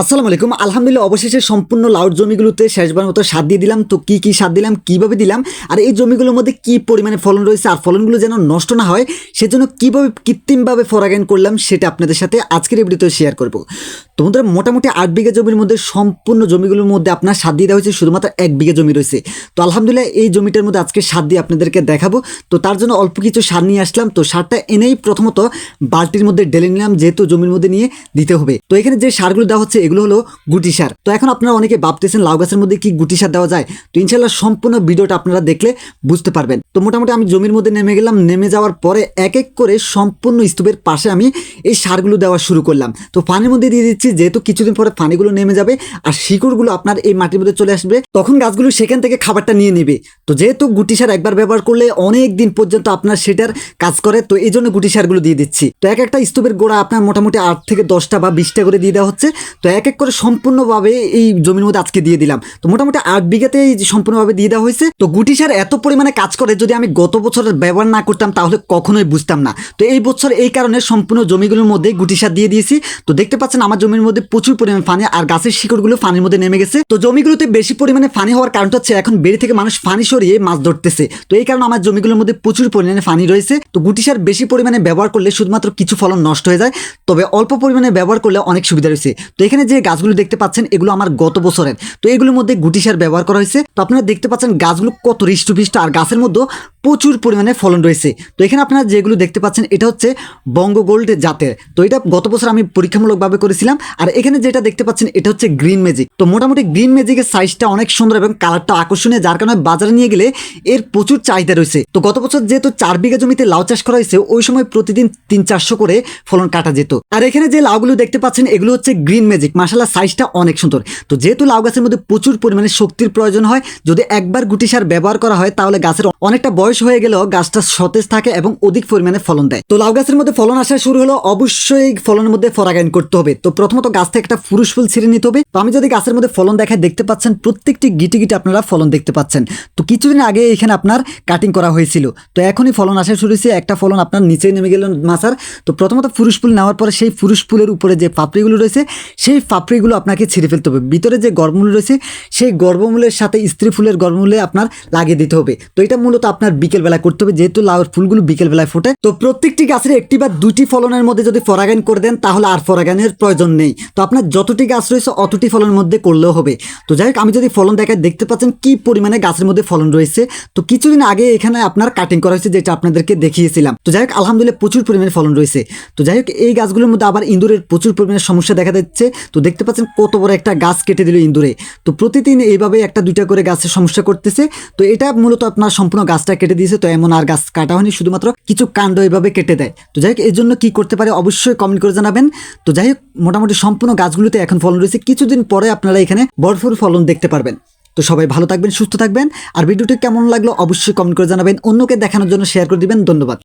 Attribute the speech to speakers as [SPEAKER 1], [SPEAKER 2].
[SPEAKER 1] আসসালামু আলাইকুম। আলহামদুলিল্লাহ, অবশেষে সম্পূর্ণ লাউড জমিগুলোতে শেষবার মতো সার দিয়ে দিলাম। তো কি কি সার দিলাম, কীভাবে দিলাম, আর এই জমিগুলোর মধ্যে কি পরিমাণে ফলন রয়েছে আর ফলনগুলো যেন নষ্ট না হয়, সেজন্য কীভাবে কৃত্রিমভাবে ফরাগাইন করলাম সেটা আপনাদের সাথে আজকের এই ভিডিওতে শেয়ার করব। তোমাদের মোটামুটি আট বিঘা জমির মধ্যে সম্পূর্ণ জমিগুলোর মধ্যে আপনার সার দিয়ে দেওয়া হয়েছে, শুধুমাত্র এক বিঘা জমি রয়েছে। তো আলহামদুলিল্লাহ, এই জমিটার মধ্যে আজকে সার দিয়ে আপনাদেরকে দেখাবো। তো তার জন্য অল্প কিছু সার নিয়ে আসলাম। তো সারটা এনেই প্রথমত বালতির মধ্যে ঢেলে নিলাম, যেহেতু জমির মধ্যে নিয়ে দিতে হবে। তো এখানে যে সারগুলো দেওয়া হচ্ছে এগুলো হলো গুটি সার। তো এখন আপনারা অনেকে ভাবতেছেন লাউ গাছের মধ্যে কি গুটি সার দেওয়া যায়। তো ইনশাল্লাহ সম্পূর্ণ ভিডিওটা আপনারা দেখলে বুঝতে পারবেন। তো মোটামুটি আমি জমির মধ্যে নেমে গেলাম, নেমে যাওয়ার পরে এক এক করে সম্পূর্ণ স্তূপের পাশে আমি এই সারগুলো দেওয়া শুরু করলাম। তো পানির মধ্যে দিয়ে দিচ্ছি, যেহেতু কিছুদিন পরে পানিগুলো নেমে যাবে আর শিকড়গুলো আপনার এই মাটির মধ্যে চলে আসবে, তখন গাছগুলো সেখান থেকে খাবারটা নিয়ে নেবে। তো যেহেতু গুটি সার একবার ব্যবহার করলে অনেক দিন পর্যন্ত আপনার সেটার কাজ করে, তো এই জন্য গুটি সারগুলো দিয়ে দিচ্ছি। তো এক একটা স্তূপের গোড়া আপনার মোটামুটি আট থেকে দশটা বা বিশটা করে দিয়ে দেওয়া হচ্ছে। তো এক এক করে সম্পূর্ণভাবে এই জমির মধ্যে আজকে দিয়ে দিলাম। তো মোটামুটি আট বিঘাতে সম্পূর্ণভাবে দিয়ে দেওয়া হয়েছে। তো গুটি সার এত পরিমাণে কাজ করে, যদি আমি গত বছর ব্যবহার না করতাম তাহলে কখনোই বুঝতাম না। তো এই বছর এই কারণে সম্পূর্ণ জমিগুলোর মধ্যে গুটি সার দিয়ে দিয়েছি। তো দেখতে পাচ্ছেন আমার জমির মধ্যে প্রচুর পরিমাণে পানি আর গাছের শিকড়গুলো পানির মধ্যে নেমে গেছে। তো জমিগুলোতে বেশি পরিমাণে পানি হওয়ার কারণটা হচ্ছে এখন বেড়ে থেকে মানুষ পানি সরিয়ে মাছ ধরতেছে। তো এই কারণে আমার জমিগুলোর মধ্যে প্রচুর পরিমাণে পানি রয়েছে। তো গুটি সার বেশি পরিমাণে ব্যবহার করলে শুধুমাত্র কিছু ফলন নষ্ট হয়ে যায়। তবে অল্প পরিমাণে ব্যবহার করলে অনেক সুবিধা রয়েছে। তো এখানে যে গাছগুলো দেখতে পাচ্ছেন, এগুলো আমার গত বছরের। তো এগুলোর মধ্যে গুটি সার ব্যবহার করা হয়েছে। তো আপনারা দেখতে পাচ্ছেন গাছগুলো কত হৃষ্টপুষ্ট। আর গাছের মধ্যে প্রচুর পরিমাণে ফলন রয়েছে। তো এখানে আপনারা যেগুলো দেখতে পাচ্ছেন, এটা হচ্ছে বঙ্গ গোল্ড জাতের। তো এটা গত বছর আমি পরীক্ষামূলকভাবে করেছিলাম। আর এখানে যেটা দেখতে পাচ্ছেন, এটা হচ্ছে গ্রিন ম্যাজিক। তো মোটামুটি গ্রিন ম্যাজিকের সাইজটা অনেক সুন্দর এবং কালারটা আকর্ষণীয়, যার কারণে বাজারে নিয়ে গেলে এর প্রচুর চাহিদা রয়েছে। তো গত বছর যেহেতু চার বিঘা জমিতে লাউ চাষ করা হয়েছে, ওই সময় প্রতিদিন তিন চারশো করে ফলন কাটা যেত। আর এখানে যে লাউগুলো দেখতে পাচ্ছেন, এগুলো হচ্ছে গ্রিন ম্যাজিক। মাসালা সাইজটা অনেক সুন্দর। তো যেহেতু লাউ গাছের মধ্যে প্রচুর পরিমাণে শক্তির প্রয়োজন হয়, যদি একবার গুটি সার ব্যবহার করা হয়, তাহলে গাছের অনেকটা বয়স হয়ে গেলেও গাছটা সতেজ থাকে এবং অধিক পরিমাণে ফলন দেয়। তো লাউ গাছের মধ্যে ফলন আসা শুরু হলো, অবশ্যই ফলনের মধ্যে ফরাগাইন করতে হবে। তো প্রথমত গাছ থেকে একটা ফুরুষ ফুল ছিঁড়ে নিতে হবে। তো আমি যদি গাছের মধ্যে ফলন দেখায় দেখতে পাচ্ছেন, প্রত্যেকটি গিটি গিটি আপনারা ফলন দেখতে পাচ্ছেন। তো কিছুদিন আগে এখানে আপনার কাটিং করা হয়েছিল। তো এখনই ফলন আসা শুরু হয়েছে। একটা ফলন আপনার নিচে নেমে গেল মাছার। তো প্রথমত ফুরুষ ফুল নেওয়ার পরে সেই ফুরুষ ফুলের উপরে যে পাপড়িগুলো রয়েছে, সেই পাপড়িগুলো আপনাকে ছিঁড়ে ফেলতে হবে। ভিতরে যে গর্ভমূল রয়েছে, সেই গর্ভমূলের সাথে স্ত্রী ফুলের গর্ভমূলে আপনার লাগিয়ে দিতে হবে। তো এটা মূলত আপনার বিকেলবেলা করতে হবে, যেহেতু লাউর ফুলগুলো বিকেলবেলায় ফোটে। তো প্রত্যেকটি গাছের একটি বা দুটি ফলনের মধ্যে যদি ফরাগাইন করে দেন, তাহলে আর ফরাগাইনের প্রয়োজন নেই। তো আপনার যতটি গাছ রয়েছে, অতটি ফলনের মধ্যে করলেও হবে। তো যাই হোক, আমি যদি ফলন দেখায়, দেখতে পাচ্ছেন কি পরিমাণে গাছের মধ্যে ফলন রয়েছে। তো কিছুদিন আগে এখানে আপনার কাটিং করা হয়েছে, যেটা আপনাদেরকে দেখিয়েছিলাম। তো যাই হোক, আলহামদুলিল্লাহ প্রচুর পরিমাণে ফলন রয়েছে। তো যাই হোক, এই গাছগুলোর মধ্যে আবার ইঁদুরের প্রচুর পরিমাণে সমস্যা দেখা যাচ্ছে তো দেখতে পাচ্ছেন কত বড় একটা গাছ কেটে দিল ইঁদুরে। তো প্রতিদিন এইভাবে একটা দুইটা করে গাছের সমস্যা করতেছে। তো এটা মূলত আপনার সম্পূর্ণ গাছটা কেটে দিয়েছে, তো এমন আর গাছ কাটা হয়নি। শুধুমাত্র কিছু কাণ্ড এভাবে কেটে দেয়। তো যাই হোক, এর জন্য কী করতে পারে অবশ্যই কমেন্ট করে জানাবেন। তো যাই হোক, মোটামুটি সম্পূর্ণ গাছগুলোতে এখন ফলন রয়েছে। কিছুদিন পরে আপনারা এখানে ভরপুর ফলন দেখতে পারবেন। তো সবাই ভালো থাকবেন, সুস্থ থাকবেন। আর ভিডিওটি কেমন লাগল অবশ্যই কমেন্ট করে জানাবেন। অন্যকে দেখানোর জন্য শেয়ার করে দিবেন। ধন্যবাদ।